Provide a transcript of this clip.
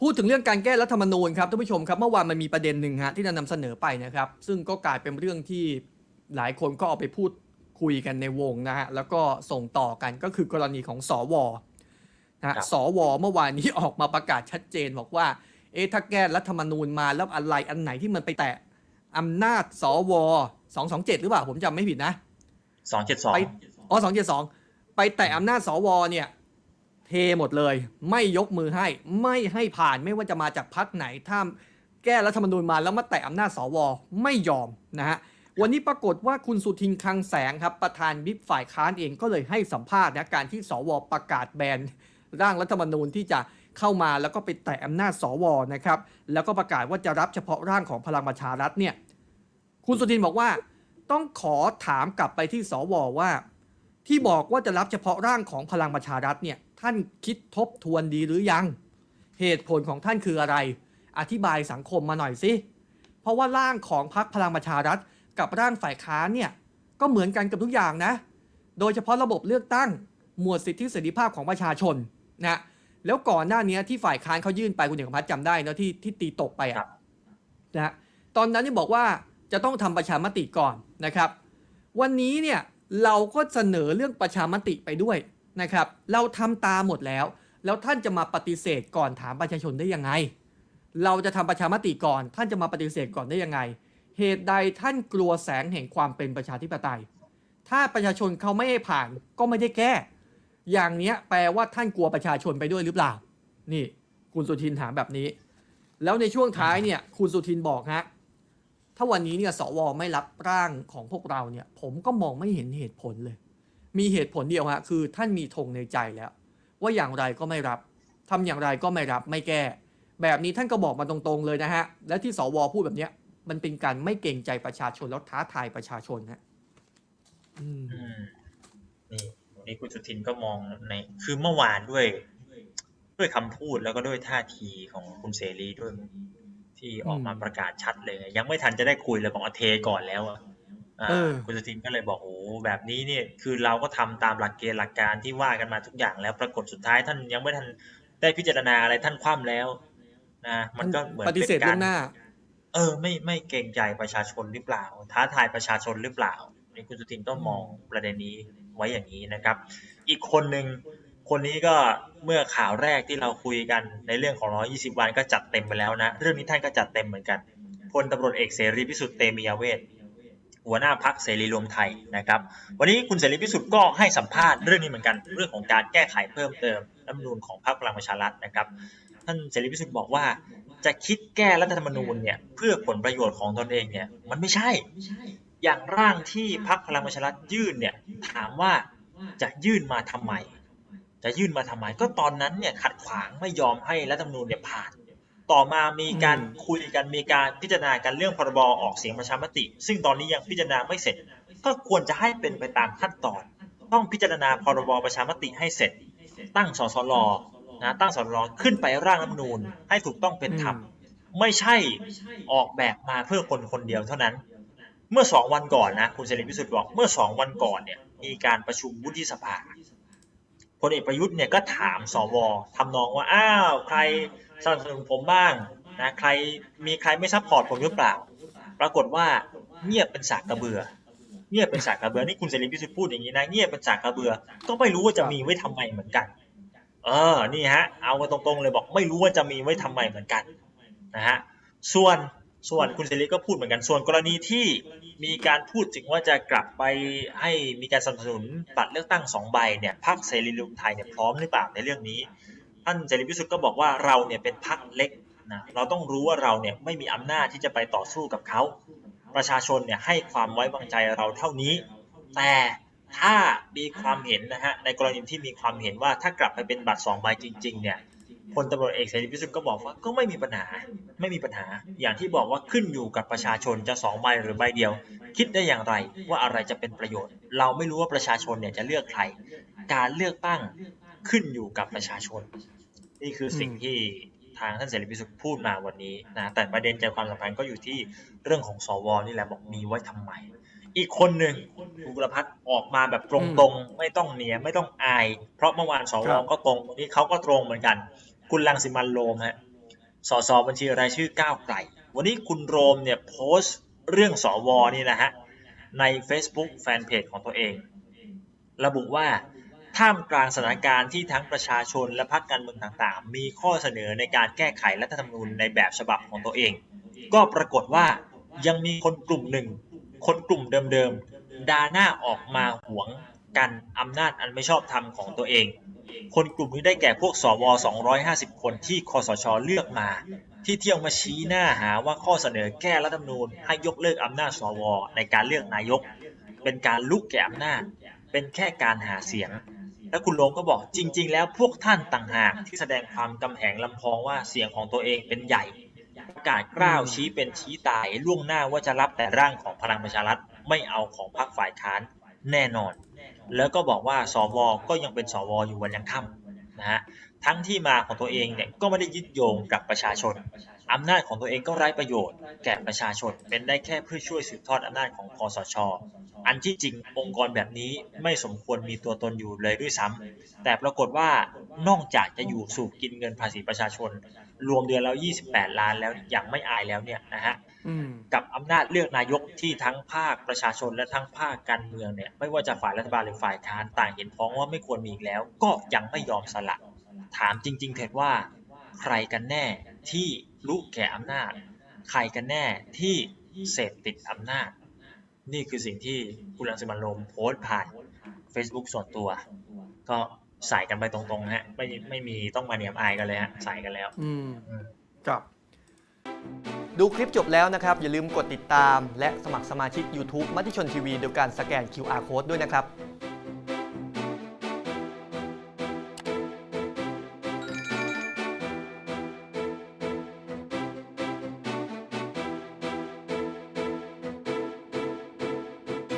พูดถึงเรื่องการแก้รัฐธรรมนูญครับท่านผู้ชมครับเมื่อวานมันมีประเด็นหนึ่งฮะที่จะนำเสนอไปนะครับ ซึ่งก็กลายเป็นเรื่องที่หลายคนก็เอาไปพูดคุยกันในวงนะฮะแล้วก็ส่งต่อกันก็คือกรณีของสวนะฮะครับสวเมื่อวานนี้ออกมาประกาศชัดเจนบอกว่า เอ๊ะถ้าแก้รัฐธรรมนูญมาแล้วอะไรอันไหนที่มันไปแตะอำนาจสว227หรือเปล่าผมจำไม่ผิดนะสองเจ็ดสองไปอ๋อสองเจ็ดสองไปแตะอำนาจสวเนี่ย เทหมดเลย ไม่ยกมือให้ไม่ให้ผ่านไม่ว่าจะมาจากพักไหนถ้าแก้รัฐธรรมนูญมาแล้วมาแตะอำนาจสวไม่ยอมนะฮะวันนี้ปรากฏว่าคุณสุทินคลังแสงครับ ประธานวิปฝ่ายค้านเองก็เลยให้สัมภาษณ์นะการที่สวประกาศแบนร่างรัฐธรรมนูญที่จะเข้ามาแล้วก็ไปแตะอำนาจสวนะครับ แล้วก็ประกาศว่าจะรับเฉพาะร่างของพลังประชารัฐเนี่ย คุณสุทินบอกว่า ต้องขอถามกลับไปที่สวว่า ที่บอกว่าจะรับเฉพาะร่างของพลังประชารัฐเนี่ย ท่านคิดทบทวนดีหรือยัง เหตุผลของท่านคืออะไร อธิบายสังคมมาหน่อยสิเพราะว่าร่างของพรรคพลังประชารัฐ กับร่างฝ่ายค้านเนี่ยก็เหมือนกันกับทุกอย่างนะ โดยเฉพาะระบบเลือกตั้ง หมวดสิทธิเสรีภาพของประชาชนนะแล้วก่อนหน้านี้ที่ฝ่ายค้านเขายื่นไปคุณเอกพัฒน์จำได้เนอะที่ที่ตีตกไปครัอะบนะฮะตอนนั้นนี่บอกว่าจะต้องทำประชามติก่อนนะครับ วันนี้เนี่ยเราก็เสนอเรื่องประชามติไปด้วย นะครับ เราทำตามหมดแล้ว แล้วท่านจะมาปฏิเสธก่อนถามประชาชนได้ยังไง เราจะทำประชามติก่อน ท่านจะมาปฏิเสธก่อนได้ยังไง เหตุใดท่านกลัวแสงแห่งความเป็นประชาธิปไตย ถ้าประชาชนเขาไม่ให้ผ่านก็ไม่ได้แก้ อย่างเนี้ยแปลว่าท่านกลัวประชาชนไปด้วยหรือเปล่า นี่ คุณสุทินถามแบบนี้ แล้วในช่วงท้ายเนี่ย คุณสุทินบอกฮะถ้าวันนี้เนี่ยสวไม่รับร่างของพวกเราเนี่ย ผมก็มองไม่เห็นเหตุผลเลย มีเหตุผลเดียวฮะคือท่านมีธงในใจแล้ว ว่าอย่างไรก็ไม่รับทำอย่างไรก็ไม่รับไม่แก้ แบบนี้ท่านก็บอกมาตรงๆเลยนะฮะ และที่สวพูดแบบเนี้ย มันเป็นการไม่เกรงใจประชาชนแล้วท้าทายประชาชนฮะอืมอืมนี่วันนี้คุณสุทินก็มองใน คือเมื่อวานด้วย ด้วยคำพูดแล้วก็ด้วยท่าทีของคุณเสรีด้วยที่ออกมาอืมประกาศชัดเลย ยังไม่ทันจะได้คุยเลยบอกเอาเทก่อนแล้วอะ อ่าเออ คุณสุทินก็เลยบอกโอ้แบบนี้เนี่ยคือเราก็ทำตามหลักเกณฑ์หลักการที่ว่ากันมาทุกอย่างแล้วปรากฏสุดท้ายท่านยังไม่ทันได้พิจารณาอะไรท่านคว่ำแล้วนะมันก็เหมือนปฏิเสธป็นล่กาวร งหน้า เออไม่ไม่เกรงใจประชาชนหรือเปล่า ท้าทายประชาชนหรือเปล่านี่คุณสุทินก็มองประเด็นนี้ไว้อย่างนี้นะครับ อีกคนหนึ่งคนนี้ก็เมื่อข่าวแรกที่เราคุยกันในเรื่องของ 120 วันก็จัดเต็มไปแล้วนะ เรื่องนี้ท่านก็จัดเต็มเหมือนกันพลตำรวจเอกเสรีพิสุทธิ์เตมียเวท หัวหน้าพักเสรีรวมไทยนะครับ วันนี้คุณเสรีพิสุทธิ์ก็ให้สัมภาษณ์เรื่องนี้เหมือนกันเรื่องของการแก้ไขเพิ่มเติมรัฐธรรมนูญของพรรคพลังประชารัฐนะครับ ท่านเสรีพิสุทธิ์บอกว่า จะคิดแก้รัฐธรรมนูญเนี่ยเพื่อผลประโยชน์ของตนเองเนี่ยมันไม่ใช่ อย่างร่างที่พรรคพลังประชารัฐยื่นเนี่ยถามว่าจะยื่นมาทำไมจะยื่นมาทำไมก็ตอนนั้นเนี่ยขัดขวางไม่ยอมให้รัฐธรรมนูญเนี่ยผ่าน ต่อมามีการอืมคุยกันมีการพิจารณากันเรื่องพรบออกเสียงประชามติ ซึ่งตอนนี้ยังพิจารณาไม่เสร็จ ก็ควรจะให้เป็นไปตามขั้นตอน ต้องพิจารณาพรบประชามติให้เสร็จ ตั้งสสรนะตั้งสสรขึ้นไปร่างรัฐธรรมนูญให้ถูกต้องเป็นธรรมไม่ใช่ออกแบบมาเพื่อคนคนเดียวเท่านั้น เมื่อสองวันก่อนนะคุณเสรีพิสุทธิ์บอกเมื่อสองวันก่อนเนี่ยมีการประชุมวุฒิสภาพลเอกประยุทธ์เนี่ยก็ถามสวทำนองว่าอ้าวใคร สนับสนุนผมบ้างนะใครมีใครไม่ซัพพอร์ตผมหรือเปล่า ปรากฏว่าเงียบเป็นสากกระเบือ เงียบเป็นสากกระเบือนี่คุณเสรีพิสุทธิ์พูดอย่างนี้นะเงียบเป็นสากกระเบือ ก็ไม่รู้ว่าจะมีไว้ทำไมเหมือนกัน เออนี่ฮะ เอากันตรงๆเลยบอกไม่รู้ว่าจะมีไว้ทำไมเหมือนกันนะฮะส่วนส่วนคุณเสรีก็พูดเหมือนกัน ส่วนกรณีที่มีการพูดถึงว่าจะกลับไปให้มีการสนับสนุนบัตรเลือกตั้งสองใบเนี่ยพรรคเสรีรวมไทยเนี่ยพร้อมหรือเปล่าในเรื่องนี้ ท่านเสรีพิสุทธิ์ก็บอกว่าเราเนี่ยเป็นพรรคเล็กนะเราต้องรู้ว่าเราเนี่ยไม่มีอำนาจที่จะไปต่อสู้กับเขา ประชาชนเนี่ยให้ความไว้วางใจเราเท่านี้ แต่ถ้ามีความเห็นนะฮะในกรณีที่มีความเห็นว่าถ้ากลับไปเป็นบัตรสองใบจริงๆเนี่ยพลตำรวจเอกเสรีพิสุทธิ์ก็บอกว่าก็ไม่มีปัญหาไม่มีปัญหา อย่างที่บอกว่าขึ้นอยู่กับประชาชนจะสองใบหรือใบเดียว คิดได้อย่างไรว่าอะไรจะเป็นประโยชน์ เราไม่รู้ว่าประชาชนเนี่ยจะเลือกใคร การเลือกตั้งขึ้นอยู่กับประชาชน นี่คือสิ่งอืมที่ทางท่านเสรีพิสุทธิ์พูดมาวันนี้นะแต่ประเด็นใจความสำคัญก็อยู่ที่เรื่องของสวนี่แหละบอกมีไว้ทำไม อีกคนหนึ่งคุณกุลพัฒน์ออกมาแบบตรงๆ ไม่ต้องเนียไม่ต้องอาย เพราะเมื่อวานสวครับก็ตรงวันนี้เขาก็ตรงเหมือนกัน คุณลังสิมันต์โรมฮะสสบัญชีรายชื่อก้าวไกลวันนี้คุณโรมเนี่ยโพสต์เรื่องสวนี่นะฮะใน Facebook แฟนเพจของตัวเอง ระบุว่า ท่ามกลางสถานการณ์ที่ทั้งประชาชนและพรรคการเมืองต่างๆ มีข้อเสนอในการแก้ไขรัฐธรรมนูญในแบบฉบับของตัวเอง ก็ปรากฏว่ายังมีคนกลุ่มหนึ่ง คนกลุ่มเดิมๆดาหน้าออกมาหวงกันอำนาจอันไม่ชอบธรรมของตัวเอง คนกลุ่มนี้ได้แก่พวกสว 250 คนที่คอสชเลือกมา ที่เที่ยวมาชี้หน้าหาว่าข้อเสนอแก้รัฐธรรมนูญให้ยกเลิกอำนาจสว ในการเลือกนายก เป็นการลุกแก่อำนาจ เป็นแค่การหาเสียง แล้วคุณโลมก็บอกจริง ๆ แล้วพวกท่านต่างหากที่แสดงความกำแหงลำพองว่าเสียงของตัวเองเป็นใหญ่ประกาศกล้าวชี้เป็นชี้ตายล่วงหน้าว่าจะรับแต่ร่างของพลังประชารัฐไม่เอาของพรรคฝ่ายค้านแน่นอน แล้วก็บอกว่าสวก็ยังเป็นสวอยู่วันยังค่ำนะฮะ ทั้งที่มาของตัวเองเนี่ยก็ไม่ได้ยึดโยงกับประชาชน อำนาจของตัวเองก็ไร้ประโยชน์ แก่ประชาชน เป็นได้แค่เพื่อช่วยสืบทอดอำนาจของคอสช อันที่จริงองค์กรแบบนี้ไม่สมควรมีตัวตนอยู่เลยด้วยซ้ำ แต่ปรากฏว่านอกจากจะอยู่สูบกินเงินภาษีประชาชน รวมเดือนแล้ว 28 ล้านแล้วอย่างไม่อายแล้วเนี่ยนะฮะอืมกับอำนาจเลือกนายกที่ทั้งภาคประชาชนและทั้งภาคการเมืองเนี่ยไม่ว่าจะฝ่ายรัฐบาลหรือฝ่ายค้านต่างเห็นพ้องว่าไม่ควรมีอีกแล้ว ก็ยังไม่ยอมสละ ถามจริง ๆเถิดว่า ใครกันแน่ที่รู้แก่อำนาจ ใครกันแน่ที่เสพติดอำนาจ นี่คือสิ่งที่คุณรังสิมันต์โรมโพสต์ผ่าน Facebook ส่วนตัว ก็ใส่กันไปตรงๆฮะ ไม่ไม่มีต้องมาเหนียมอายกันเลยฮะ ใส่กันแล้วอืมอืมครับดูคลิปจบแล้วนะครับ อย่าลืมกดติดตาม และสมัครสมาชิก YouTube มติชนทีวีโดยการสแกน QR Code ด้วยนะครับ